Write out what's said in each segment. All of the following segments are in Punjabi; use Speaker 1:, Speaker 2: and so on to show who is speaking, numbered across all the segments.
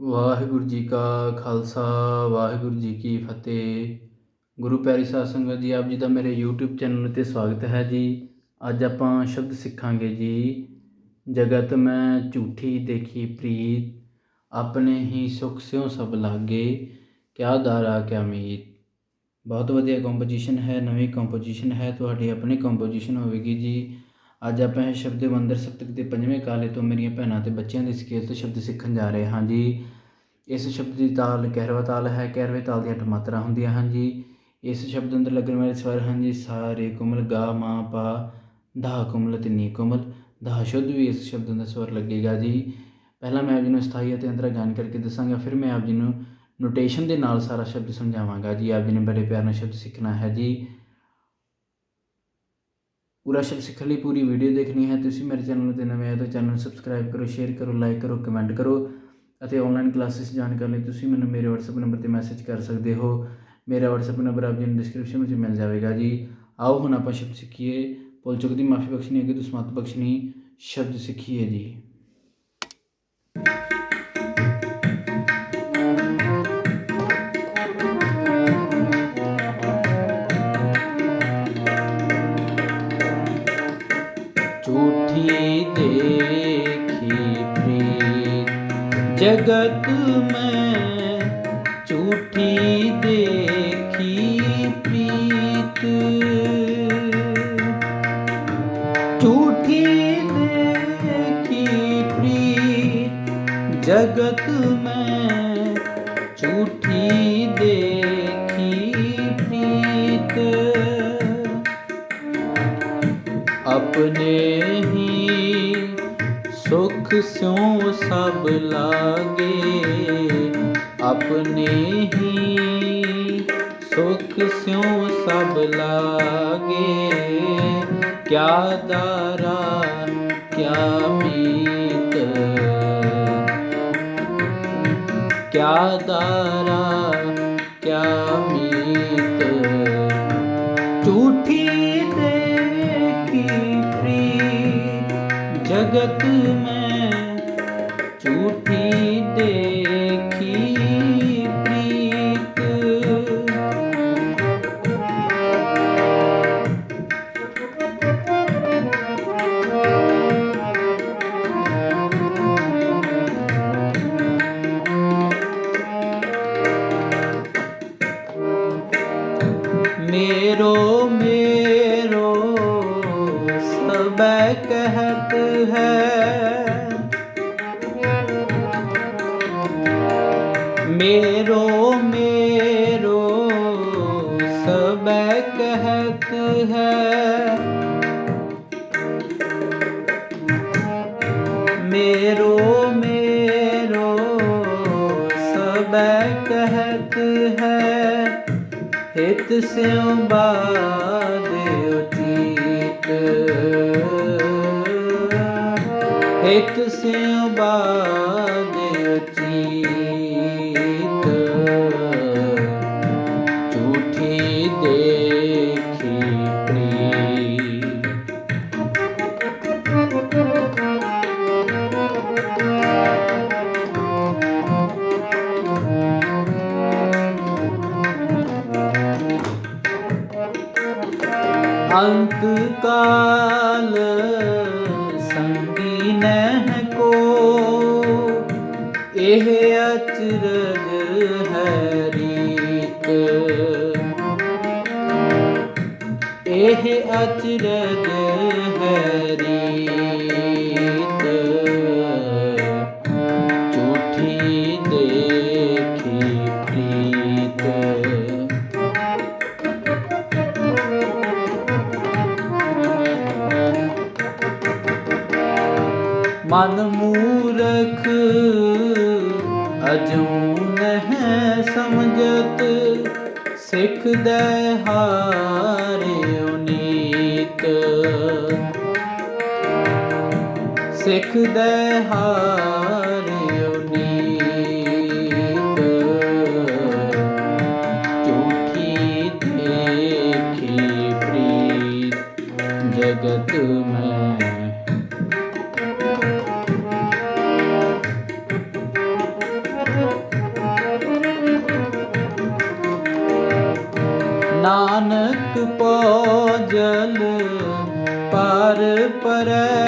Speaker 1: ਵਾਹਿਗੁਰੂ ਜੀ ਕਾ ਖਾਲਸਾ, ਵਾਹਿਗੁਰੂ ਜੀ ਕੀ ਫਤਿਹ। ਗੁਰੂ ਪਿਆਰੀ ਸਾਧ ਸੰਗਤ ਜੀ, ਆਪ ਜੀ ਦਾ ਮੇਰੇ YouTube ਚੈਨਲ ਤੇ ਸਵਾਗਤ ਹੈ ਜੀ। ਅੱਜ ਆਪਾਂ ਸ਼ਬਦ ਸਿੱਖਾਂਗੇ ਜੀ। ਜਗਤ ਮੈਂ ਝੂਠੀ ਦੇਖੀ ਪ੍ਰੀਤ, ਆਪਣੇ ਹੀ ਸੁਖ ਸਿਉ ਸਭ ਲਾਗੇ, ਕਿਆ ਦਾਰਾ ਕਿਆ ਮੀਤ। ਬਹੁਤ ਵਧੀਆ ਕੰਪੋਜੀਸ਼ਨ ਹੈ, ਨਵੀਂ ਕੰਪੋਜੀਸ਼ਨ ਹੈ, ਤੁਹਾਡੀ ਆਪਣੀ ਕੰਪੋਜੀਸ਼ਨ ਹੋਵੇਗੀ ਜੀ। ਅੱਜ ਆਪਾਂ ਇਹ ਸ਼ਬਦ ਮੰਦਰ ਸਪਤਕ ਦੇ ਪੰਜਵੇਂ ਕਾਲੇ ਤੋਂ ਮੇਰੀਆਂ ਭੈਣਾਂ ਤੇ ਬੱਚਿਆਂ ਦੀ ਸਕੇਲ ਤੋਂ ਸ਼ਬਦ ਸਿੱਖਣ ਜਾ ਰਹੇ ਹਾਂ ਜੀ। ਇਸ ਸ਼ਬਦ ਦੀ ਤਾਲ ਕਹਿਰਵਾ ਤਾਲ ਹੈ ਕਹਿਰਵੇ ਤਾਲ ਦੀਆਂ ਅੱਠ ਮਾਤਰਾ ਹੁੰਦੀਆਂ ਹਨ ਜੀ। ਇਸ ਸ਼ਬਦ ਅੰਦਰ ਲੱਗਣ ਵਾਲੇ ਸਵਰ ਹਨ ਜੀ, ਸਾਰੇ ਕੁਮਲ, ਗਾ, ਮਾ, ਪਾ, ਧਾ ਕੁਮਲ ਤੇ ਨੀ ਕੁਮਲ। ਧਾ ਸ਼ੁੱਧ ਵੀ ਇਸ ਸ਼ਬਦ ਅੰਦਰ ਸਵਰ ਲੱਗੇਗਾ ਜੀ। ਪਹਿਲਾਂ ਮੈਂ ਆਪ ਜੀ ਨੂੰ ਸਥਾਈ ਅਤੇ ਅੰਤਰਾ ਗਿਆਨ ਕਰਕੇ ਦੱਸਾਂਗਾ, ਫਿਰ ਮੈਂ ਆਪ ਜੀ ਨੂੰ ਨੋਟੇਸ਼ਨ ਦੇ ਨਾਲ ਸਾਰਾ ਸ਼ਬਦ ਸਮਝਾਵਾਂਗਾ ਜੀ। ਆਪ ਜੀ ਨੇ ਬੜੇ ਪਿਆਰ ਨਾਲ ਸ਼ਬਦ ਸਿੱਖਣਾ ਹੈ ਜੀ। ਪੂਰਾ ਸ਼ਬਦ ਸਿੱਖਣ ਲਈ ਪੂਰੀ ਵੀਡੀਓ ਦੇਖਣੀ ਹੈ। ਤੁਸੀਂ ਮੇਰੇ ਚੈਨਲ ਤੇ ਨਵੇਂ ਆਏ ਤਾਂ ਚੈਨਲ ਨੂੰ ਸਬਸਕ੍ਰਾਈਬ ਕਰੋ, ਸ਼ੇਅਰ ਕਰੋ, ਲਾਈਕ ਕਰੋ, ਕਮੈਂਟ ਕਰੋ ਅਤੇ ਆਨਲਾਈਨ ਕਲਾਸਿਸ ਜਾਣ ਕਰਨ ਲਈ ਤੁਸੀਂ ਮੈਨੂੰ ਮੇਰੇ WhatsApp ਨੰਬਰ ਤੇ ਮੈਸੇਜ ਕਰ ਸਕਦੇ ਹੋ। ਮੇਰਾ WhatsApp ਨੰਬਰ ਆਪ ਜੀ ਨੂੰ ਡਿਸਕ੍ਰਿਪਸ਼ਨ ਵਿੱਚ ਮਿਲ ਜਾਵੇਗਾ ਜੀ। ਆਓ ਹੁਣ ਆਪਾਂ ਸ਼ਬਦ ਸਿੱਖੀਏ। ਭੁੱਲ ਚੁੱਕ ਦੀ ਮਾਫੀ ਬਖਸ਼ਣੀ, ਅੱਗੇ ਤੋਂ ਸਮਤ ਬਖਸ਼ਣੀ ਸ਼ਬਦ ਸਿੱਖੀਏ ਜੀ। ਝੂਠੀ ਦੇਖੀ ਪ੍ਰੀਤ। ਆਪਣੇ ਹੀ ਸੁਖ ਸਿਉ ਸਭ ਲਾਗੇ। ਆਪਣੇ ਹੀ ਸੁਖ ਸਿਉ ਸਭ ਲਾਗੇ। ਕਿਆ ਦਾਰਾ, ਕਿਆ ਮੀ ਕਿਆ ਦਾਰਾ ਰਹਿਤ ਹੈ। ਮੇਰੋ ਮੇਰੋ ਸਬੈ ਕਹਿਤ ਹੈ। ਹਿਤ ਸਿਉ ਬਾਦ ਉਚੀਤ। ਹਿਤ ਸਿਉ ਬਾਦ ਇਹ ਅਚਰਜ ਹੈ ਰੀਤ ਇਹ ਅਚਰਜ ਹੈ ਰੀਤ ਮਨ ਮੂਰਖ ਅਜੂ ਨਹਿ ਸਮਝਤ, ਸਿੱਖ ਦੇ ਹਾਰਿਓ ਨੀਤ ਸਿੱਖ ਦੇ ਹਾਰਿਓ ਨੀਤ ਝੂਠੀ ਦੇਖੀ ਪ੍ਰੀਤ, ਜਗਤ ਮੈਂ ਭੋਜਨ ਪਰ ਪਰੈ।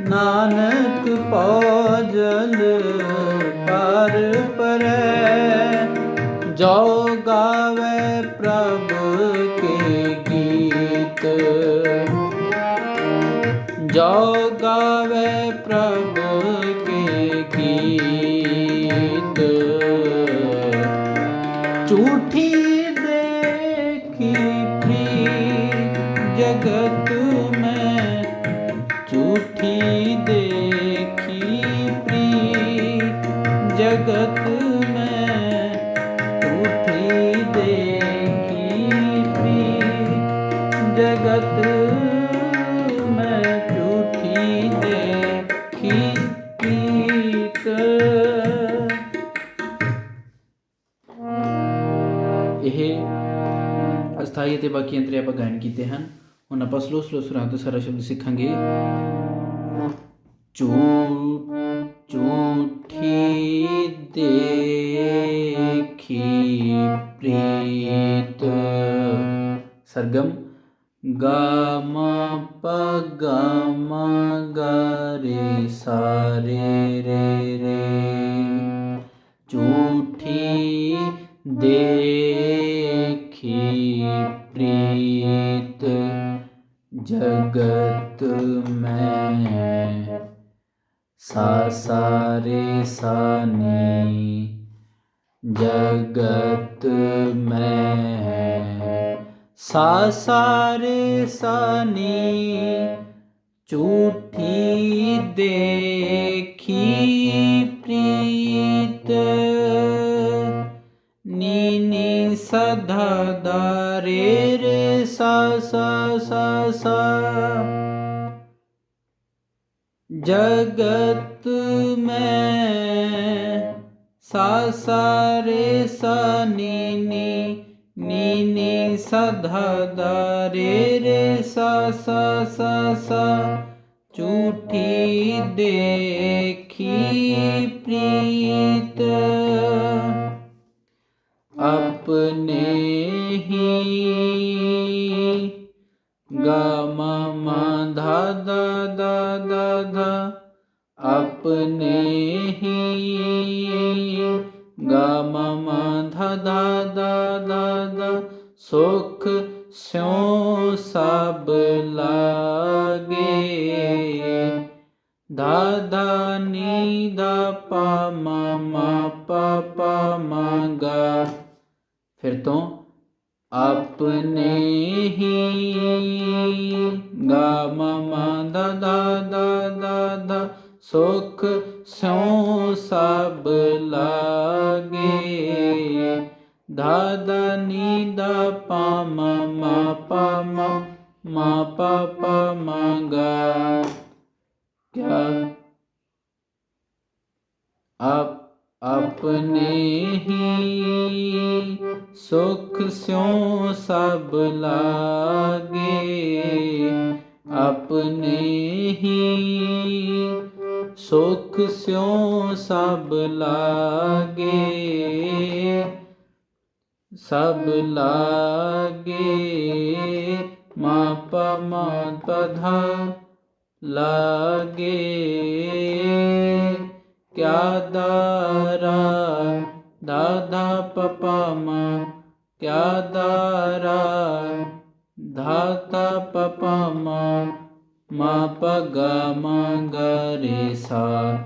Speaker 1: ਨਾਨਕ ਭੋਜਨ ਪਰ ਪਰੈ। ਜੋ ਗਾਵੇ ਪ੍ਰਭ ਕੇ ਗੀਤ। ਜੋ ਗਾਵੇ ਪ੍ਰਭ ਅਸਥਾਈ ਅਤੇ ਬਾਕੀ ਅੰਤਰੇ ਆਪਾਂ ਗਾਇਨ ਕੀਤੇ ਹਨ। ਹੁਣ ਆਪਾਂ ਸਲੋ ਸਲੋ ਸੁਰਾਂ ਤੋਂ ਸਾਰਾ ਸ਼ਬਦ ਸਿੱਖਾਂਗੇ। ਝੂ ਝੂਠੀ ਦੇਖੀ ਪ੍ਰੀਤ, ਸਰਗਮ, ਗਾ ਮੈਂ ਸਾ ਸਾ ਰੇ ਸਾ ਜਗਤ ਮੈਂ। ਸਾ ਸਾ ਰੇ ਝੂਠੀ ਦੇਖੀ ਪ੍ਰੀਤ। ਨੀ ਨੀ ਸਦਾ ਦਾ ਰੇ ਰੇ ਸਾ ਸਾ ਸਾ ਸਾ। ਜਗਤ ਮੈਂ ਸਾ ਸਾ ਰੇ ਸਾ ਨੀ ਨੀ ਨੀ ਨੀ ਦਾ ਰੇ ਰੇ ਸਾ ਸਾ ਸਾ ਸਾ ਝੂਠੀ ਦੇਖੀ ਪ੍ਰੀਤ। ਆਪਣੇ ਹੀ ਗਾ ਦਾ ਦਾ ਆਪਣੇ ਹੀ। ਗਾ ਮਾ ਮਾ ਦਾ ਦਾ ਸੁਖ ਸਿਉ ਸਭ ਲਾਗੇ। ਦਾ ਨੀ ਦਾ ਪਾ ਮਾ ਪਾ ਪਾ ਮਾ ਫਿਰ ਤੋਂ ਆਪਣੇ ਹੀ। ਗਾ ਮਾ ਸੁਖ ਸਿਉ ਸਭ ਲਾਗੇ। ਦਾ ਦਾ ਨੀ ਮਾ ਮਾ ਪਾ ਮਾ ਮਾ ਪਾ ਕਿਆ? ਆਪ, ਆਪਣੇ ਹੀ ਸੁਖ ਸਿਉ ਸਭ ਲਾਗੇ। ਆਪਣੇ ਹੀ ਸੁਖ ਸਿਉ ਸਭ ਲਾਗੇ ਸਭ ਲਾਗੇ। ਮਾ ਪਾ ਮਾ ਲਾਗੇ। ਕਿਆ ਦਾਰਾ ਦਾਦਾ ਪਪਾਮਾ ਕਿਆ ਦਾਰਾ ਧਾਤਾ ਪਪਾ ਮਾ ਮਾ ਪਗਾ ਮਾ ਗਰੇ ਸਾ।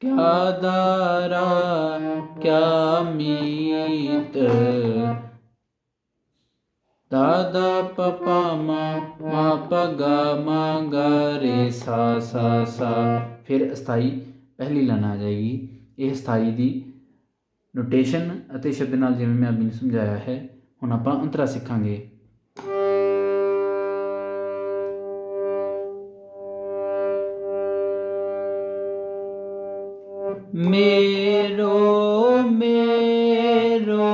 Speaker 1: ਕਿਆ ਦਾਰਾ, ਕਿਆ ਮੀਤ। ਦਾਦਾ ਪਪਾ ਮਾ ਮਾ ਪਗਾ ਮਾ ਗਰੇ ਸਾ ਸਾ ਸਾ। ਫਿਰ ਅਸਥਾਈ ਪਹਿਲੀ ਲਾਈਨ ਆ ਜਾਏਗੀ। ਇਹ ਸਥਾਈ ਦੀ ਨੋਟੇਸ਼ਨ ਅਤੇ ਸ਼ਬਦ ਨਾਲ ਜਿਵੇਂ ਮੈਂ ਅਭੀ ਨੂੰ ਸਮਝਾਇਆ ਹੈ, ਹੁਣ ਆਪਾਂ ਅੰਤਰਾ ਸਿੱਖਾਂਗੇ। ਮੇਰੋ ਮੇਰੋ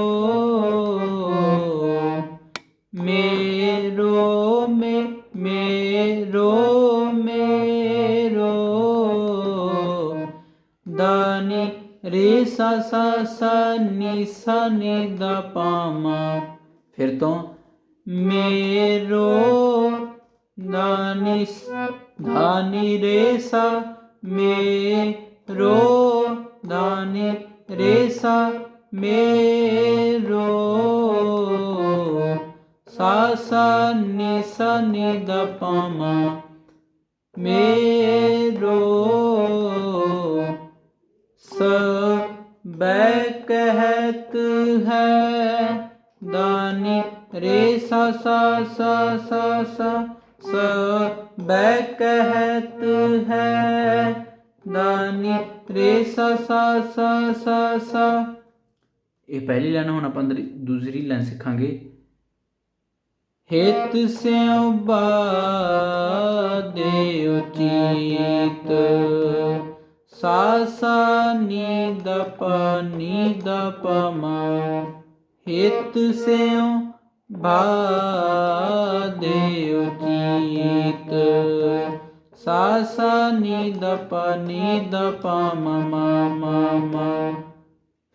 Speaker 1: ਮੇਰੋ ਮੇ ਮੇਰੋ ਮੇਰੋ ਦਾਨੀ ਰੇ ਸਾ ਸਾ ਸਾ ਨੀ ਸਾ ਨੀ ਦਾ ਪਾਮਾ ਫਿਰ ਤੋਂ ਦਾਨੀ ਰੇਸਾ ਮੇਰੋ ਸਾ ਸਾ ਨੀ ਸਾ ਪਾਮਾ ਮੇਰੋ ਸਬੈ ਕਹਿਤ ਹੈ ਦਾਨੀ ਰੇ ਸਾ ਸਾ ਸਾ ਸਾ ਸਾ ਸਬੈ ਕਹਿਤ ਹੈ ਦਾਨੀ ਤ੍ਰੇ ਸਾ ਸਾ ਸਾ ਸਾ ਸਾ। ਇਹ ਪਹਿਲੀ ਲਾਈਨ ਹੁਣ ਆਪਾਂ ਦੂਸਰੀ ਲਾਈਨ ਸਿੱਖਾਂਗੇ। ਹੇਤ ਸਿਉ ਬਾਦੇ ਉਚੀਤ। ਸਾ ਸਾ ਨੀ ਦ ਪ ਨੀ ਦ ਪ ਮ ਹੇਤ ਸਿਉ ਬਾਦੇ ਉਚੀਤ। ਸਾ ਸਾ ਨੀ ਦ ਪ ਨੀ ਦ ਪ ਮ ਮ ਮ ਮ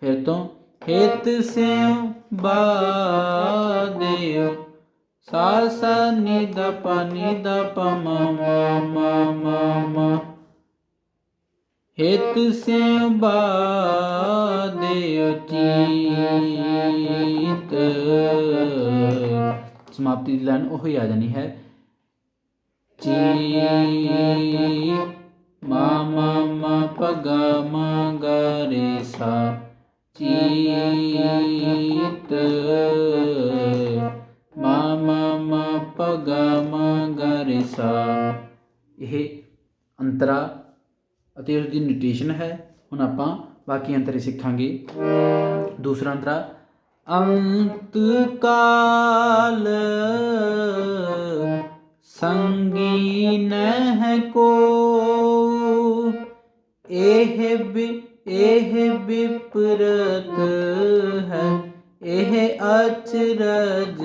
Speaker 1: ਫਿਰ ਤੋਂ ਹੇਤ ਸਿਉ ਬਾਦਿਓ ਸਾ ਸਾ ਨੀ ਦ ਪ ਨੀ ਦ ਪ ਮ ਮ ਮ ਮ ਮ ਹੇਤ ਸਿਉ ਬਾਦਿਓ ਚੀਤ ਸਮਾਪਤੀ ਦੀ ਲਾਈਨ ਉਹ ਹੀ ਆ ਜਾਣੀ ਹੈ। ਚੀ ਮਾ ਮਾ ਮਾ ਪ ਗ ਮ ਗ ਰੇ ਸਾ ਚੀਤ ਮਾ ਮਾ ਮਾ ਪ ਗ ਮ ਗ ਰੇ ਸਾ ਇਹ ਅੰਤਰਾ ਅਤੇ ਉਸ ਦੀ ਨੋਟੇਸ਼ਨ ਹੈ। ਹੁਣ ਆਪਾਂ ਬਾਕੀ ਅੰਤਰੇ ਸਿੱਖਾਂਗੇ। ਦੂਸਰਾ ਅੰਤਰਾ, ਅੰਤ ਕਾਲ ਸੰਗੀ ਨਹਿ ਕੋ। ਇਹ ਇਹ ਵਿਪਰਤ ਹੈ, ਇਹ ਅਚਰਜ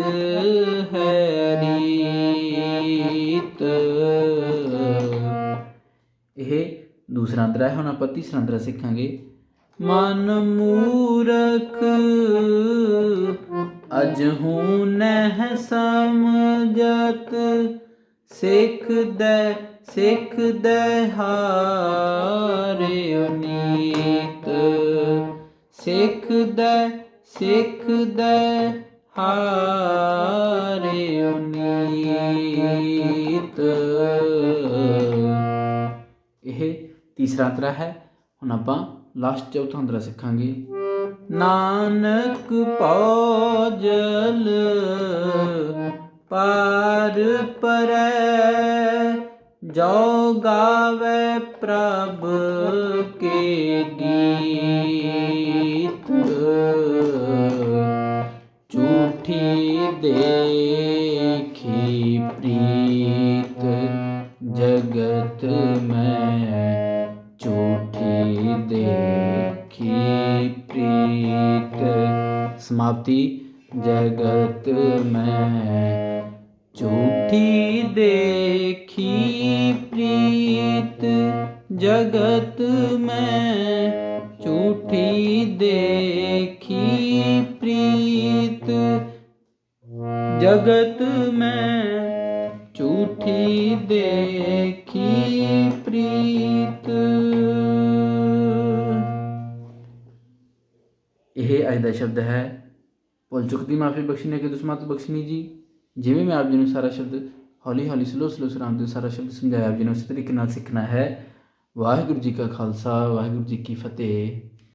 Speaker 1: ਹੈ ਰੀਤ ਇਹ ਦੂਸਰਾ ਅੰਤਰਾ ਹੈ, ਹੁਣ ਆਪਾਂ ਤੀਸਰਾ ਅੰਤਰਾ ਸਿੱਖਾਂਗੇ। ਮਨ ਮੂਰਖ, ਅਜਹੂ ਨਹਿ ਸਮਝਤ ਸਿੱਖਦੈ ਸਿੱਖਦੈ ਹਾਰਿਓ ਨੀਤ ਸਿੱਖਦੈ ਸਿੱਖਦੈ ਹਾਰਿਓ ਨੀਤ ਇਹ ਤੀਸਰਾ ਅੰਤਰਾ ਹੈ। ਹੁਣ ਆਪਾਂ ਲਾਸਟ ਚੌਥਾ ਅੰਤਰਾ ਸਿੱਖਾਂਗੇ। ਨਾਨਕ ਭੋਜਲ ਪਾਰ ਪਰੈ ਜੋ ਗਾਵੇ ਪ੍ਰਭ ਕੇ ਗੀਤ ਝੂਠੀ ਦੇਖੀ ਪ੍ਰੀਤ ਜਗਤ ਮੈਂ ਝੂਠੀ ਦੇਖੀ ਪ੍ਰੀਤ ਸਮਾਪਤੀ ਜਗਤ ਮੈਂ ਝੂਠੀ ਦੇਖੀ ਪ੍ਰੀਤ, ਜਗਤ ਮੈਂ ਝੂਠੀ ਦੇਖੀ ਪ੍ਰੀਤ। ਜਗਤ ਮੈਂ ਝੂਠੀ ਦੇਖੀ ਪ੍ਰੀਤ। ਇਹ ਅੱਜ ਦਾ ਸ਼ਬਦ ਹੈ, ਭੁੱਲ ਚੁੱਕ ਦੀ ਮਾਫੀ ਬਖਸ਼ਣੀ ਕਿ ਦੁਸਮਤ ਬਖਸ਼ਣੀ ਜੀ। ਜਿਵੇਂ ਮੈਂ ਆਪ ਜੀ ਨੂੰ ਸਾਰਾ ਸ਼ਬਦ ਹੌਲੀ ਹੌਲੀ ਸਲੋ ਸਲੋ ਸਰਾਮ ਤੇ ਸਾਰਾ ਸ਼ਬਦ ਸਮਝਾਇਆ, ਆਪ ਜੀ ਨੂੰ ਉਸੇ ਤਰੀਕੇ ਨਾਲ ਸਿੱਖਣਾ ਹੈ। ਵਾਹਿਗੁਰੂ ਜੀ ਕਾ ਖਾਲਸਾ, ਵਾਹਿਗੁਰੂ ਜੀ ਕੀ ਫਤਿਹ।